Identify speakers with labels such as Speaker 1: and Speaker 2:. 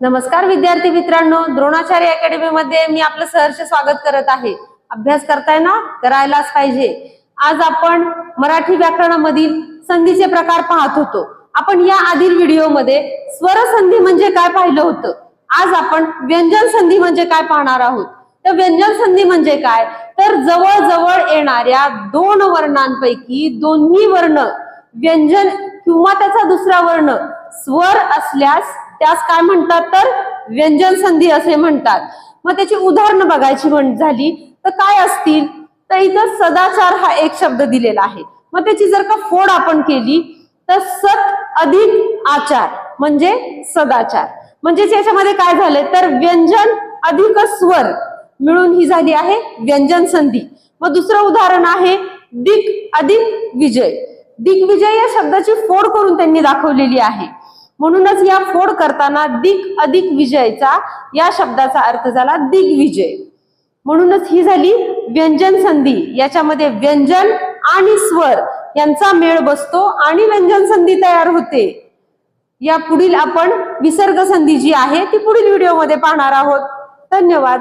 Speaker 1: नमस्कार विद्यार्थी मित्रांनो द्रोणाचार्य अकॅडमी मध्ये मी आपलं सहर्ष स्वागत करत आहे. अभ्यास करताय ना? करायलाच पाहिजे. आज आपण मराठी व्याकरणामधील संधीचे प्रकार पाहत होतो. आपण या आधील व्हिडिओमध्ये स्वर संधी म्हणजे काय पाहिलं होतं? आज आपण व्यंजन संधी म्हणजे काय पाहणार आहोत? तर व्यंजन संधी म्हणजे काय? तर जवळजवळ येणाऱ्या दोन वर्णांपैकी दोन्ही वर्ण व्यंजन किंवा त्याचा दुसरा वर्ण स्वर असल्यास त्यास काय म्हणतात तर व्यंजन संधी असे म्हणतात. मग त्याची उदाहरणं बघायची म्हण झाली तर काय असतील? तर इथं सदाचार हा एक शब्द दिलेला आहे. मग त्याची जर का फोड आपण केली तर सत अधिक आचार म्हणजे सदाचार. म्हणजे याच्यामध्ये काय झालंय? तर व्यंजन अधिक स्वर मिळून ही झाली आहे व्यंजन संधी मग दुसरं उदाहरण आहे दिक अधिक विजय. दिग्विजय या शब्दाची फोड करून त्यांनी दाखवलेली आहे. म्हणूनच या फोड करताना दिक अधिक विजयचा या शब्दाचा अर्थ झाला दिग्विजय. म्हणूनच ही झाली व्यंजन संधी. याच्यामध्ये व्यंजन आणि स्वर यांचा मेळ बसतो आणि व्यंजन संधी तयार होते. या पुढील आपण विसर्ग संधी जी आहे ती पुढील व्हिडिओमध्ये पाहणार आहोत. धन्यवाद.